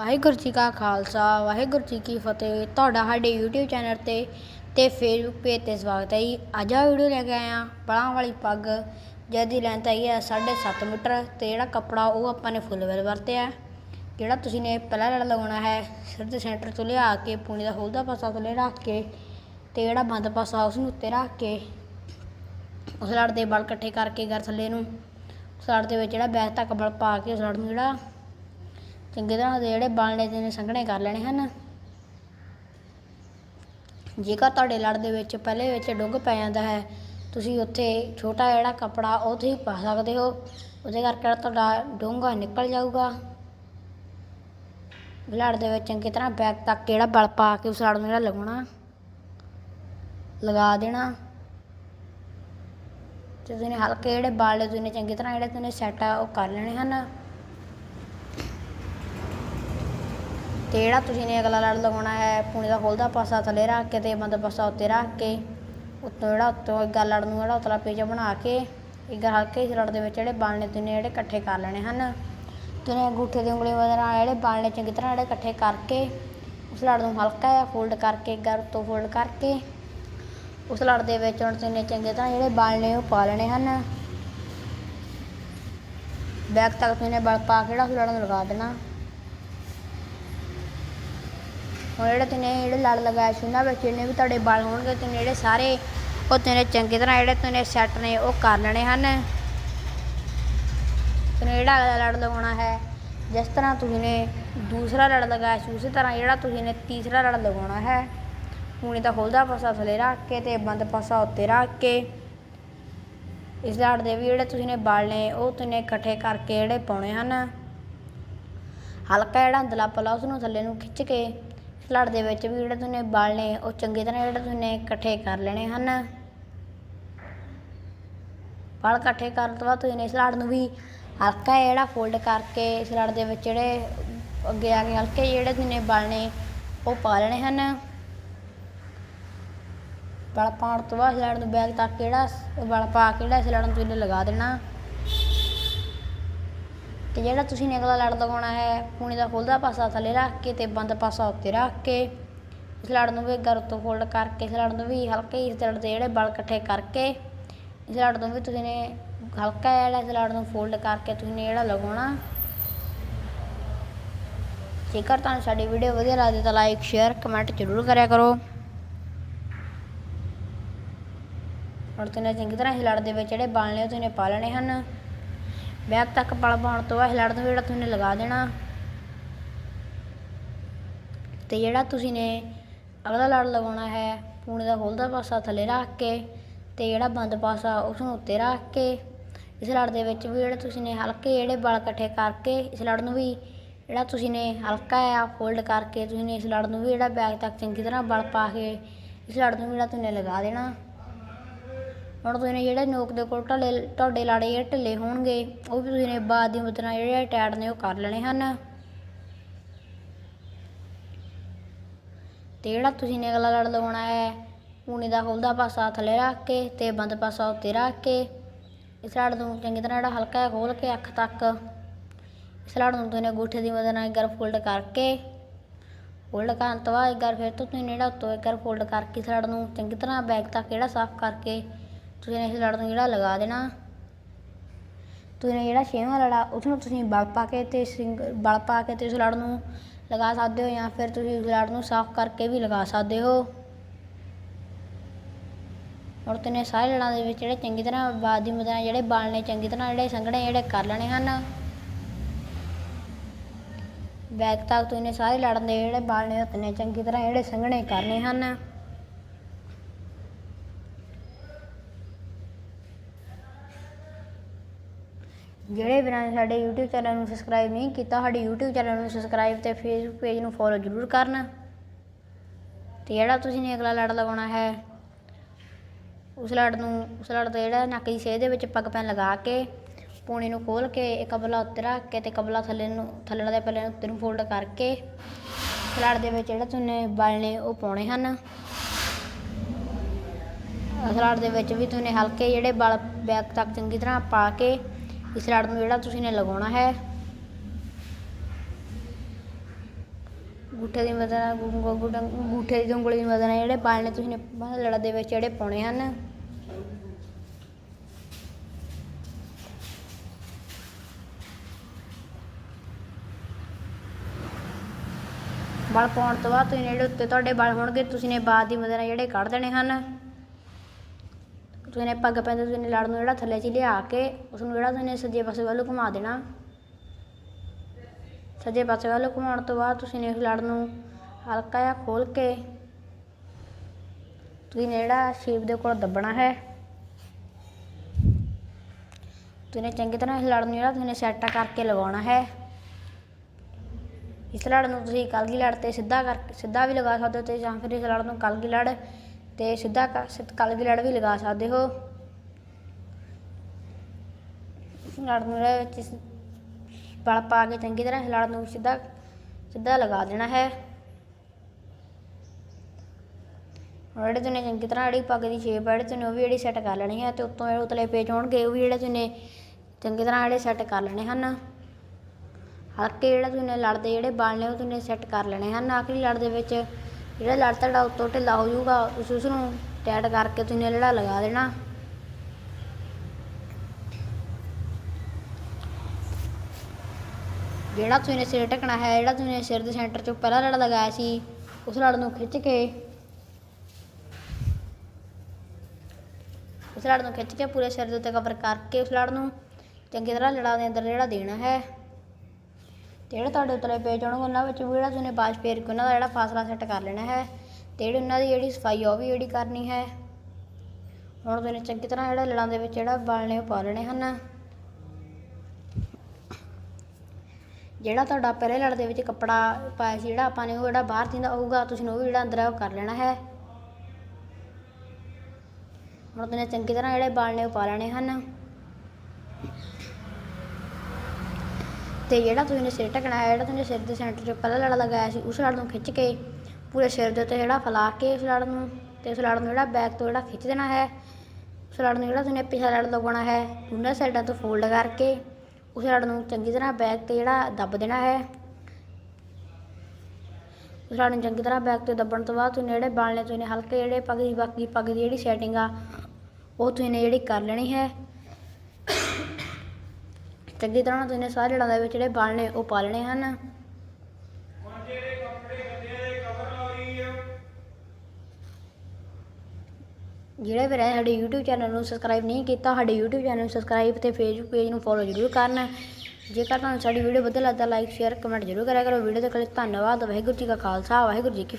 ਵਾਹਿਗੁਰੂ ਜੀ ਕਾ ਖਾਲਸਾ, ਵਾਹਿਗੁਰੂ ਜੀ ਕੀ ਫਤਿਹ। ਤੁਹਾਡਾ ਸਾਡੇ YouTube ਚੈਨਲ ਤੇ ਤੇ Facebook ਪੇਜ ਤੇ ਸਵਾਗਤ ਹੈ ਜੀ। ਅੱਜ ਆ ਵੀਡੀਓ ਲੈ ਕੇ ਆਇਆ ਪਲਾਂ ਵਾਲੀ ਪੱਗ। ਜਿਹਦੀ ਲੈਂਥ ਹੈਗੀ ਹੈ 7.5 ਮੀਟਰ ਤੇ ਜਿਹੜਾ ਕੱਪੜਾ ਉਹ ਆਪਾਂ ਨੇ ਫੁੱਲ ਵੇਲ ਵਰਤਿਆ। ਜਿਹੜਾ ਤੁਸੀਂ ਨੇ ਪਹਿਲਾ ਲੜ ਲਗਾਉਣਾ ਹੈ, ਸਿਰ ਦੇ ਸੈਂਟਰ ਤੋਂ ਲਿਆ ਕੇ, ਪੂਣੀ ਦਾ ਹੋਲਦਾ ਪਾਸਾ ਥੱਲੇ ਰੱਖ ਕੇ ਤੇ ਜਿਹੜਾ ਬੰਦ ਪਾਸਾ ਉਸ ਨੂੰ ਉੱਤੇ ਰੱਖ ਕੇ ਉਸ ਲੜ ਦੇ ਬਲ ਇਕੱਠੇ ਕਰਕੇ ਗਰ ਥੱਲੇ ਨੂੰ, ਉਸ ਲੜ ਦੇ ਵਿੱਚ ਜਿਹੜਾ ਬੈਕ ਤੱਕ ਬਲ ਪਾ ਕੇ ਉਸ ਲੜ ਨੂੰ ਜਿਹੜਾ ਚੰਗੀ ਤਰ੍ਹਾਂ ਦੇ ਜਿਹੜੇ ਬਾਲਣੇ ਤੇ ਨੇ ਸੰਘਣੇ ਕਰ ਲੈਣੇ ਹਨ। ਜੇਕਰ ਤੁਹਾਡੇ ਲੜ ਦੇ ਵਿੱਚ ਪਹਿਲੇ ਵਿੱਚ ਡੁੱਗ ਪੈ ਜਾਂਦਾ ਹੈ, ਤੁਸੀਂ ਉੱਥੇ ਛੋਟਾ ਜਿਹੜਾ ਕੱਪੜਾ ਉਹ ਤੁਸੀਂ ਪਾ ਸਕਦੇ ਹੋ। ਉਹਦੇ ਕਰਕੇ ਜਿਹੜਾ ਤੁਹਾਡਾ ਡੂੰਘਾ ਨਿਕਲ ਜਾਊਗਾ। ਲੜ ਦੇ ਵਿੱਚ ਚੰਗੀ ਤਰ੍ਹਾਂ ਬੈਕ ਤੱਕ ਜਿਹੜਾ ਬਲ ਪਾ ਕੇ ਉਸ ਲੜ ਨੂੰ ਜਿਹੜਾ ਲਗਾਉਣਾ, ਲਗਾ ਦੇਣਾ। ਤੇ ਤੁਸੀਂ ਹਲਕੇ ਜਿਹੜੇ ਬਲ ਨੇ, ਤੁਸੀਂ ਚੰਗੀ ਤਰ੍ਹਾਂ ਜਿਹੜੇ ਤੁਸੀਂ ਸੈੱਟ ਆ, ਉਹ ਕਰ ਲੈਣੇ ਹਨ। ਤੇ ਜਿਹੜਾ ਤੁਸੀਂ ਨੇ ਅਗਲਾ ਲੜ ਲਗਾਉਣਾ ਹੈ, ਪੂਣੀ ਦਾ ਖੋਲਦਾ ਪਾਸਾ ਥੱਲੇ ਰੱਖ ਕੇ ਤੇ ਬੰਦ ਪਾਸਾ ਉੱਤੇ ਰੱਖ ਕੇ, ਉੱਤੋਂ ਜਿਹੜਾ ਉੱਤੋਂ ਇੱਕ ਲੜ ਨੂੰ ਜਿਹੜਾ ਉਤਲਾ ਪੇਜ ਬਣਾ ਕੇ, ਇੱਕ ਹਲਕੇ ਜਿਹੇ ਲੜ ਦੇ ਵਿੱਚ ਜਿਹੜੇ ਬਾਲਣੇ ਨੇ ਤੁਸੀਂ ਜਿਹੜੇ ਇਕੱਠੇ ਕਰ ਲੈਣੇ ਹਨ। ਤੁਸੀਂ ਅੰਗੂਠੇ ਦੀ ਉਂਗਲੀ ਵਗੈਰਾ ਜਿਹੜੇ ਬਾਲਣੇ ਚੰਗੀ ਤਰ੍ਹਾਂ ਜਿਹੜੇ ਇਕੱਠੇ ਕਰਕੇ, ਉਸ ਲੜ ਨੂੰ ਹਲਕਾ ਜਿਹਾ ਫੋਲਡ ਕਰਕੇ ਗਰ ਤੋਂ ਫੋਲਡ ਕਰਕੇ, ਉਸ ਲੜ ਦੇ ਵਿੱਚ ਹੁਣ ਤੁਸੀਂ ਚੰਗੀ ਤਰ੍ਹਾਂ ਜਿਹੜੇ ਬਾਲਣੇ ਉਹ ਪਾ ਲੈਣੇ ਹਨ। ਬੈਕ ਤੱਕ ਤੁਸੀਂ ਬਲ ਪਾ ਕੇ ਜਿਹੜਾ ਉਸ ਲੜ ਨੂੰ ਲਗਾ ਦੇਣਾ। ਹੁਣ ਜਿਹੜੇ ਤੁਸੀਂ ਜਿਹੜੇ ਲੜ ਲਗਾਏ ਸੀ ਉਹਨਾਂ ਵਿੱਚ ਜਿੰਨੇ ਵੀ ਤੁਹਾਡੇ ਬਲ ਹੋਣਗੇ ਤੁਸੀਂ ਜਿਹੜੇ ਸਾਰੇ ਉਹ ਤੁਸੀਂ ਚੰਗੀ ਤਰ੍ਹਾਂ ਜਿਹੜੇ ਤੈਨੇ ਸੈੱਟ ਨੇ ਉਹ ਕਰ ਲੈਣੇ ਹਨ। ਤੈਨੂੰ ਜਿਹੜਾ ਅਗਲਾ ਲੜ ਲਗਾਉਣਾ ਹੈ, ਜਿਸ ਤਰ੍ਹਾਂ ਤੁਸੀਂ ਨੇ ਦੂਸਰਾ ਲੜ ਲਗਾਇਆ ਸੀ, ਉਸੇ ਤਰ੍ਹਾਂ ਜਿਹੜਾ ਤੁਸੀਂ ਨੇ ਤੀਸਰਾ ਲੜ ਲਗਾਉਣਾ ਹੈ। ਪੂਣੀ ਤਾਂ ਖੁੱਲਦਾ ਪਾਸਾ ਥੱਲੇ ਰੱਖ ਕੇ ਤੇ ਬੰਦ ਪਾਸਾ ਉੱਤੇ ਰੱਖ ਕੇ ਇਸ ਲੜ ਦੇ ਵੀ ਜਿਹੜੇ ਤੁਸੀਂ ਨੇ ਬਲ ਨੇ, ਉਹ ਤੁਸੀਂ ਨੇ ਇਕੱਠੇ ਕਰਕੇ ਜਿਹੜੇ ਪਾਉਣੇ ਹਨ। ਹਲਕਾ ਜਿਹੜਾ ਅੰਦਲਾ ਪਲਾ ਉਸ ਨੂੰ ਥੱਲੇ ਨੂੰ ਖਿੱਚ ਕੇ ਲੜ ਦੇ ਵਿੱਚ ਵੀ ਜਿਹੜੇ ਤੁਸੀਂ ਬਲ ਉਹ ਚੰਗੀ ਤਰ੍ਹਾਂ ਜਿਹੜੇ ਤੁਸੀਂ ਇਕੱਠੇ ਕਰ ਲੈਣੇ ਹਨ। ਬਲ ਇਕੱਠੇ ਕਰਨ ਤੋਂ ਬਾਅਦ ਤੁਸੀਂ ਨੇ ਇਸ ਲੜ ਨੂੰ ਵੀ ਹਲਕਾ ਜਿਹੜਾ ਫੋਲਡ ਕਰਕੇ ਇਸ ਲੜ ਦੇ ਵਿੱਚ ਜਿਹੜੇ ਅੱਗੇ ਆ ਕੇ ਹਲਕੇ ਜਿਹੜੇ ਤੁਸੀਂ ਨੇ ਉਹ ਪਾ ਲੈਣੇ ਹਨ। ਬਲ ਪਾਉਣ ਤੋਂ ਬਾਅਦ ਇਸ ਲੜ ਨੂੰ ਬੈਗ ਤੱਕ ਜਿਹੜਾ ਬਲ ਪਾ ਕੇ ਜਿਹੜਾ ਇਸ ਲੜ ਨੂੰ ਤੁਸੀਂ ਲਗਾ ਦੇਣਾ। ਤੇ ਜਿਹੜਾ ਤੁਸੀਂ ਨੇ ਲੜ ਲਗਾਉਣਾ ਹੈ ਪੂਣੀ ਦਾ ਖੁੱਲਦਾ ਪਾਸਾ ਥੱਲੇ ਰੱਖ ਕੇ ਤੇ ਬੰਦ ਪਾਸਾ ਉੱਤੇ ਰੱਖ ਕੇ ਇਸ ਲੜ ਨੂੰ ਵੀ ਗਰ ਤੋਂ ਫੋਲਡ ਕਰਕੇ, ਇਸ ਲੜ ਨੂੰ ਵੀ ਹਲਕੇ ਇਸ ਲੜ ਦੇ ਜਿਹੜੇ ਬਲ ਇਕੱਠੇ ਕਰਕੇ, ਇਸ ਲੜ ਨੂੰ ਵੀ ਤੁਸੀਂ ਨੇ ਹਲਕਾ ਜਿਹਾ ਜਿਹੜਾ ਇਸ ਲੜ ਨੂੰ ਫੋਲਡ ਕਰਕੇ ਤੁਸੀਂ ਨੇ ਜਿਹੜਾ ਲਗਾਉਣਾ ਜੇਕਰ ਤੁਹਾਨੂੰ ਸਾਡੀ ਵੀਡੀਓ ਵਧੀਆ ਲੱਗਦੀ ਤਾਂ ਲਾਈਕ ਸ਼ੇਅਰ ਕਮੈਂਟ ਜ਼ਰੂਰ ਕਰਿਆ ਕਰੋ। ਹੁਣ ਤੁਸੀਂ ਚੰਗੀ ਤਰ੍ਹਾਂ ਇਸ ਲੜ ਦੇ ਵਿੱਚ ਜਿਹੜੇ ਬਲ ਨੇ ਉਹ ਤੁਸੀਂ ਨੇ ਪਾ ਲੈਣੇ ਹਨ। ਬੈਗ ਤੱਕ ਬਲ ਪਾਉਣ ਤੋਂ ਬਾਅਦ ਲੜ ਨੂੰ ਜਿਹੜਾ ਤੁਸੀਂ ਨੇ ਲਗਾ ਦੇਣਾ। ਤੇ ਜਿਹੜਾ ਤੁਸੀਂ ਨੇ ਅਗਲਾ ਲੜ ਲਗਾਉਣਾ ਹੈ, ਪੂਣੇ ਦਾ ਖੋਲਦਾ ਪਾਸਾ ਥੱਲੇ ਰੱਖ ਕੇ ਤੇ ਜਿਹੜਾ ਬੰਦ ਪਾਸਾ ਉਸ ਨੂੰ ਉੱਤੇ ਰੱਖ ਕੇ, ਇਸ ਲੜ ਦੇ ਵਿੱਚ ਵੀ ਜਿਹੜੇ ਤੁਸੀਂ ਨੇ ਹਲਕੇ ਜਿਹੜੇ ਬਲ ਇਕੱਠੇ ਕਰਕੇ ਇਸ ਲੜ ਨੂੰ ਵੀ ਜਿਹੜਾ ਤੁਸੀਂ ਨੇ ਹਲਕਾ ਆ ਫੋਲਡ ਕਰਕੇ ਤੁਸੀਂ ਨੇ ਇਸ ਲੜ ਨੂੰ ਵੀ ਜਿਹੜਾ ਬੈਗ ਤੱਕ ਚੰਗੀ ਤਰ੍ਹਾਂ ਬਲ ਪਾ ਕੇ ਇਸ ਲੜ ਨੂੰ ਵੀ ਜਿਹੜਾ ਤੁਸੀਂ ਨੇ ਲਗਾ ਦੇਣਾ। ਹੁਣ ਤੁਸੀਂ ਨੇ ਜਿਹੜੇ ਨੋਕ ਦੇ ਕੋਲ ਢੱਲੇ, ਤੁਹਾਡੇ ਲਾੜੇ ਜਿਹੜੇ ਢਿੱਲੇ ਹੋਣਗੇ, ਉਹ ਵੀ ਤੁਸੀਂ ਨੇ ਬਾਅਦ ਦੀ ਮਦਦ ਨਾਲ ਜਿਹੜੇ ਟੈਡ ਨੇ ਉਹ ਕਰ ਲੈਣੇ ਹਨ। ਤੇ ਜਿਹੜਾ ਤੁਸੀਂ ਨੇ ਅਗਲਾ ਲੜ ਲਗਾਉਣਾ ਹੈ ਪੂਣੀ ਦਾ ਖੁੱਲਦਾ ਪਾਸਾ ਥੱਲੇ ਰੱਖ ਕੇ ਤੇ ਬੰਦ ਪਾਸਾ ਉੱਤੇ ਰੱਖ ਕੇ, ਇਸ ਲੜ ਨੂੰ ਚੰਗੀ ਤਰ੍ਹਾਂ ਜਿਹੜਾ ਹਲਕਾ ਜਿਹਾ ਖੋਲ ਕੇ ਅੱਖ ਤੱਕ, ਇਸ ਲੜ ਨੂੰ ਤੁਸੀਂ ਨੇ ਅੰਗੂਠੇ ਦੀ ਮਦਦ ਨਾਲ ਇੱਕ ਵਾਰ ਫੋਲਡ ਕਰਕੇ ਫੋਲਡ ਕਰਨ ਤੋਂ ਬਾਅਦ ਇੱਕ ਵਾਰ ਫਿਰ ਤੋਂ ਤੁਸੀਂ ਜਿਹੜਾ ਉੱਤੋਂ ਇੱਕ ਵਾਰ ਫੋਲਡ ਕਰਕੇ ਇਸ ਲੜ ਨੂੰ ਚੰਗੀ ਤਰ੍ਹਾਂ ਬੈਕ ਤੱਕ ਜਿਹੜਾ ਸਾਫ਼ ਕਰਕੇ ਤੁਸੀਂ ਇਸ ਲੜ ਨੂੰ ਜਿਹੜਾ ਲਗਾ ਦੇਣਾ, ਤੁਸੀਂ ਜਿਹੜਾ ਛੇਵਾਂ ਲੜਾ ਉਸ ਨੂੰ ਤੁਸੀਂ ਬਲ ਪਾ ਕੇ ਤੇ ਸਿੰਗ, ਬਲ ਪਾ ਕੇ ਤੇ ਉਸ ਲੜ ਨੂੰ ਲਗਾ ਸਕਦੇ ਹੋ ਜਾਂ ਫਿਰ ਤੁਸੀਂ ਉਸ ਲੜ ਨੂੰ ਸਾਫ਼ ਕਰਕੇ ਵੀ ਲਗਾ ਸਕਦੇ ਹੋ? ਔਰ ਤੁਸੀਂ ਸਾਰੇ ਲੜਾਂ ਦੇ ਵਿੱਚ ਜਿਹੜੇ ਚੰਗੀ ਤਰ੍ਹਾਂ ਬਾਦ ਦੀ ਮਦਦ ਨਾਲ, ਜਿਹੜੇ ਬਾਲਣੇ ਚੰਗੀ ਤਰ੍ਹਾਂ ਜਿਹੜੇ ਸੰਘਣੇ ਜਿਹੜੇ ਕਰ ਲੈਣੇ ਹਨ। ਬੈਕ ਤੱਕ ਤੁਸੀਂ ਨੇ ਸਾਰੇ ਲੜਨ ਦੇ ਜਿਹੜੇ ਬਾਲਣੇ ਨੇ ਚੰਗੀ ਤਰ੍ਹਾਂ ਜਿਹੜੇ ਸੰਘਣੇ ਕਰਨੇ ਹਨ। ਜਿਹੜੇ ਬਿਨਾਂ ਨੇ ਸਾਡੇ YouTube ਚੈਨਲ ਨੂੰ ਸਬਸਕ੍ਰਾਈਬ ਨਹੀਂ ਕੀਤਾ, ਸਾਡੇ YouTube ਚੈਨਲ ਨੂੰ ਸਬਸਕ੍ਰਾਈਬ ਤੇ Facebook ਪੇਜ ਨੂੰ ਫੋਲੋ ਜ਼ਰੂਰ ਕਰਨ। ਤੇ ਜਿਹੜਾ ਤੁਸੀਂ ਨੇ ਅਗਲਾ ਲੜ ਲਗਾਉਣਾ ਹੈ, ਉਸ ਲੜ ਨੂੰ, ਉਸ ਲੜ ਤੇ ਜਿਹੜਾ ਨੱਕ ਦੀ ਸੇਧ ਦੇ ਵਿੱਚ ਪੱਗ ਪੈਨ ਲਗਾ ਕੇ, ਪੂਣੀ ਨੂੰ ਖੋਲ ਕੇ ਇੱਕ ਕਬਲਾ ਉੱਤੇ ਰੱਖ ਕੇ ਤੇ ਕਬਲਾ ਥੱਲੇ ਨੂੰ, ਥੱਲੜ ਦੇ ਪੱਲੇ ਨੂੰ ਉੱਤੇ ਨੂੰ ਫੋਲਡ ਕਰਕੇ, ਉਸ ਲੜ ਦੇ ਵਿੱਚ ਜਿਹੜਾ ਤੁਸੀਂ ਬਲ ਨੇ ਉਹ ਪਾਉਣੇ ਹਨ। ਉਸ ਦੇ ਵਿੱਚ ਵੀ ਤੁਸੀਂ ਹਲਕੇ ਜਿਹੜੇ ਬਲ ਬੈਕ ਤੱਕ ਚੰਗੀ ਤਰ੍ਹਾਂ ਪਾ ਕੇ ਇਸ ਲੜ ਨੂੰ ਜਿਹੜਾ ਤੁਸੀਂ ਨੇ ਲਗਾਉਣਾ ਹੈ। ਗੂਠੇ ਦੀ ਮਦਦ ਨਾਲ ਗੂਠੇ ਦੀ ਉਂਗਲੀ ਦੀ ਮਦਦ ਨਾਲ ਜਿਹੜੇ ਵਾਲ ਨੇ ਤੁਸੀਂ ਨੇ ਲੜਾ ਦੇ ਵਿੱਚ ਜਿਹੜੇ ਪਾਉਣੇ ਹਨ। ਵਾਲ ਪਾਉਣ ਤੋਂ ਬਾਅਦ ਤੁਸੀਂ ਜਿਹੜੇ ਉੱਤੇ ਤੁਹਾਡੇ ਬਲ ਹੋਣਗੇ, ਤੁਸੀਂ ਨੇ ਬਾਦ ਦੀ ਮਦਦ ਨਾਲ ਜਿਹੜੇ ਕੱਢ ਦੇਣੇ ਹਨ। ਤੁਸੀਂ ਨੇ ਪੱਗ ਪੈਂਦੇ ਤੁਸੀਂ ਨੇ ਲੜ ਨੂੰ ਜਿਹੜਾ ਥੱਲੇ 'ਚ ਲਿਆ ਕੇ ਉਸ ਨੂੰ ਜਿਹੜਾ ਤੁਸੀਂ ਸੱਜੇ ਪਾਸੇ ਵੱਲ ਘੁਮਾ ਦੇਣਾ। ਸੱਜੇ ਪਾਸੇ ਵੱਲ ਘੁਮਾਉਣ ਤੋਂ ਬਾਅਦ ਤੁਸੀਂ ਨੇ ਉਸ ਲੜ ਨੂੰ ਹਲਕਾ ਜਿਹਾ ਖੋਲ ਕੇ ਤੁਸੀਂ ਨੇ ਜਿਹੜਾ ਸ਼ੇਪ ਦੇ ਕੋਲ ਦੱਬਣਾ ਹੈ। ਤੁਸੀਂ ਨੇ ਚੰਗੀ ਤਰ੍ਹਾਂ ਇਸ ਲੜ ਨੂੰ ਜਿਹੜਾ ਤੁਸੀਂ ਨੇ ਸੈੱਟ ਕਰਕੇ ਲਗਾਉਣਾ ਹੈ। ਇਸ ਲੜ ਨੂੰ ਤੁਸੀਂ ਕਲਗੀ ਲੜ ਤੇ ਸਿੱਧਾ ਕਰਕੇ, ਸਿੱਧਾ ਵੀ ਲਗਾ ਸਕਦੇ ਹੋ ਤੇ ਜਾਂ ਫਿਰ ਇਸ ਲੜ ਨੂੰ ਕਲਗੀ ਲੜ ਤੇ ਸਿੱਧਾ ਕ- ਸਿੱਧ- ਕਲਗੀ ਲੜ ਵੀ ਲਗਾ ਸਕਦੇ ਹੋ। ਲੜ ਨੂੰ ਜਿਹੜਾ ਵਿੱਚ ਇਸ ਪਾ ਕੇ ਚੰਗੀ ਤਰ੍ਹਾਂ ਲੜ ਨੂੰ ਸਿੱਧਾ ਸਿੱਧਾ ਲਗਾ ਦੇਣਾ ਹੈ। ਜਿਹੜੇ ਤੁਸੀਂ ਚੰਗੀ ਤਰ੍ਹਾਂ ਜਿਹੜੀ ਪੱਗ ਦੀ ਸ਼ੇਪ ਹੈ ਜਿਹੜੀ ਤੁਸੀਂ ਉਹ ਵੀ ਜਿਹੜੀ ਸੈੱਟ ਕਰ ਲੈਣੀ ਹੈ ਤੇ ਉੱਤੋਂ ਜਿਹੜੇ ਉਤਲੇ ਪੇਚ ਹੋਣਗੇ, ਉਹ ਵੀ ਜਿਹੜੇ ਤੁਸੀਂ ਚੰਗੀ ਤਰ੍ਹਾਂ ਜਿਹੜੇ ਸੈੱਟ ਕਰ ਲੈਣੇ ਹਨ। ਹਲਕੇ ਜਿਹੜਾ ਤੁਸੀਂ ਲੜਦੇ, ਜਿਹੜੇ ਵਾਲ ਨੇ ਉਹ ਤੁਸੀਂ ਸੈੱਟ ਕਰ ਲੈਣੇ ਹਨ। ਆਖਰੀ ਲੜ ਦੇ ਵਿੱਚ ਜਿਹੜਾ ਲੜ ਤੁਹਾਡਾ ਉੱਤੋਂ ਢਿੱਲਾ ਹੋ ਜਾਊਗਾ, ਤੁਸੀਂ ਉਸ ਨੂੰ ਟੈਟ ਕਰਕੇ ਤੁਸੀਂ ਲੜਾ ਲਗਾ ਦੇਣਾ। ਜਿਹੜਾ ਤੁਸੀਂ ਨੇ ਸਿਰ ਢਕਣਾ ਹੈ, ਜਿਹੜਾ ਤੁਸੀਂ ਨੇ ਸਿਰ ਦੇ ਸੈਂਟਰ 'ਚੋਂ ਪਹਿਲਾ ਲੜਾ ਲਗਾਇਆ ਸੀ, ਉਸ ਲੜ ਨੂੰ ਖਿੱਚ ਕੇ, ਉਸ ਲੜ ਨੂੰ ਖਿੱਚ ਕੇ ਪੂਰੇ ਸਿਰ ਦੇ ਉੱਤੇ ਕਵਰ ਕਰਕੇ ਉਸ ਲੜ ਨੂੰ ਚੰਗੀ ਤਰ੍ਹਾਂ ਲੜਾ ਦੇ ਅੰਦਰ ਜਿਹੜਾ ਦੇਣਾ ਹੈ। ਜਿਹੜੇ ਤੁਹਾਡੇ ਉੱਤਲੇ ਪੇਜ ਹੋਣਗੇ, ਉਹਨਾਂ ਵਿੱਚ ਵੀ ਜਿਹੜਾ ਤੁਸੀਂ ਬਾਜ ਫੇਰ ਕੇ ਉਹਨਾਂ ਦਾ ਜਿਹੜਾ ਫਾਸਲਾ ਸੈੱਟ ਕਰ ਲੈਣਾ ਹੈ ਤੇ ਜਿਹੜੀ ਉਹਨਾਂ ਦੀ ਜਿਹੜੀ ਸਫ਼ਾਈ ਉਹ ਵੀ ਜਿਹੜੀ ਕਰਨੀ ਹੈ। ਹੁਣ ਤੁਸੀਂ ਚੰਗੀ ਤਰ੍ਹਾਂ ਜਿਹੜਾ ਲੜਾਂ ਦੇ ਵਿੱਚ ਜਿਹੜਾ ਬਾਲਣੇ ਉਹ ਪਾ ਲੈਣੇ ਹਨ। ਜਿਹੜਾ ਤੁਹਾਡਾ ਪਹਿਲੇ ਲੜ ਦੇ ਵਿੱਚ ਕੱਪੜਾ ਪਾਇਆ ਸੀ, ਜਿਹੜਾ ਆਪਾਂ ਨੇ ਉਹ ਜਿਹੜਾ ਬਾਹਰ ਦਿੰਦਾ ਹੋਊਗਾ, ਤੁਸੀਂ ਉਹ ਵੀ ਜਿਹੜਾ ਅੰਦਰ ਉਹ ਕਰ ਲੈਣਾ ਹੈ। ਹੁਣ ਤੁਸੀਂ ਚੰਗੀ ਤਰ੍ਹਾਂ ਜਿਹੜੇ ਬਾਲਣੇ ਉਹ ਪਾ ਲੈਣੇ ਹਨ। ਤੇ ਜਿਹੜਾ ਤੁਸੀਂ ਨੇ ਸਿਰ ਢਕਣਾ ਹੈ, ਜਿਹੜਾ ਤੁਸੀਂ ਸਿਰ ਦੇ ਸੈਂਟਰ 'ਚ ਪਹਿਲਾ ਲੜਾ ਲਗਾਇਆ ਸੀ, ਉਸ ਲੜ ਨੂੰ ਖਿੱਚ ਕੇ ਪੂਰੇ ਸਿਰ ਦੇ ਉੱਤੇ ਜਿਹੜਾ ਫੈਲਾ ਕੇ ਉਸ ਲੜ ਨੂੰ ਤੇ ਉਸ ਲੜ ਨੂੰ ਜਿਹੜਾ ਬੈਕ ਤੋਂ ਜਿਹੜਾ ਖਿੱਚ ਦੇਣਾ ਹੈ, ਉਸ ਲੜ ਨੂੰ ਜਿਹੜਾ ਤੁਸੀਂ ਨੇ ਪਿਛਲਾ ਲੜ ਲਗਾਉਣਾ ਹੈ ਦੋਨਾਂ ਸਾਈਡਾਂ ਤੋਂ ਫੋਲਡ ਕਰਕੇ ਉਸ ਲੜ ਨੂੰ ਚੰਗੀ ਤਰ੍ਹਾਂ ਬੈਕ ਤੇ ਜਿਹੜਾ ਦੱਬ ਦੇਣਾ ਹੈ। ਉਸ ਲੜ ਨੂੰ ਚੰਗੀ ਤਰ੍ਹਾਂ ਬੈਕ ਤੇ ਦੱਬਣ ਤੋਂ ਬਾਅਦ ਤੁਸੀਂ ਜਿਹੜੇ ਵਾਲ ਨੇ ਤੁਸੀਂ ਹਲਕੇ ਜਿਹੜੇ ਪੱਗ ਦੀ ਬਾਕੀ ਪੱਗ ਦੀ ਜਿਹੜੀ ਸੈਟਿੰਗ ਆ, ਉਹ ਤੁਸੀਂ ਨੇ ਜਿਹੜੀ ਕਰ ਲੈਣੀ ਹੈ। ਚੰਗੀ ਤਰ੍ਹਾਂ ਤੁਸੀਂ ਸਾਰੇ ਲੜਾਂ ਦੇ ਵਿੱਚ ਜਿਹੜੇ ਵਾਲ ਨੇ ਉਹ ਪਾਲਣੇ ਹਨ। ਜਿਹੜੇ ਵੀਰੇ ਸਾਡੇ YouTube ਚੈਨਲ ਨੂੰ ਸਬਸਕ੍ਰਾਈਬ ਨਹੀਂ ਕੀਤਾ, ਸਾਡੇ YouTube ਚੈਨਲ ਨੂੰ ਸਬਸਕ੍ਰਾਈਬ ਤੇ Facebook ਪੇਜ ਨੂੰ ਫੋਲੋ ਜ਼ਰੂਰ ਕਰਨਾ। ਜੇਕਰ ਤੁਹਾਨੂੰ ਸਾਡੀ ਵੀਡੀਓ ਵਧੀਆ ਲੱਗਦਾ ਲਾਈਕ ਸ਼ੇਅਰ ਕਮੈਂਟ ਜ਼ਰੂਰ ਕਰਿਆ ਕਰੋ। ਵੀਡੀਓ ਦੇ ਲਈ ਧੰਨਵਾਦ, ਵਾਹਿਗੁਰੂ ਜੀ ਕਾ ਖਾਲਸਾ, ਵਾਹਿਗੁਰੂ ਜੀ ਕੀ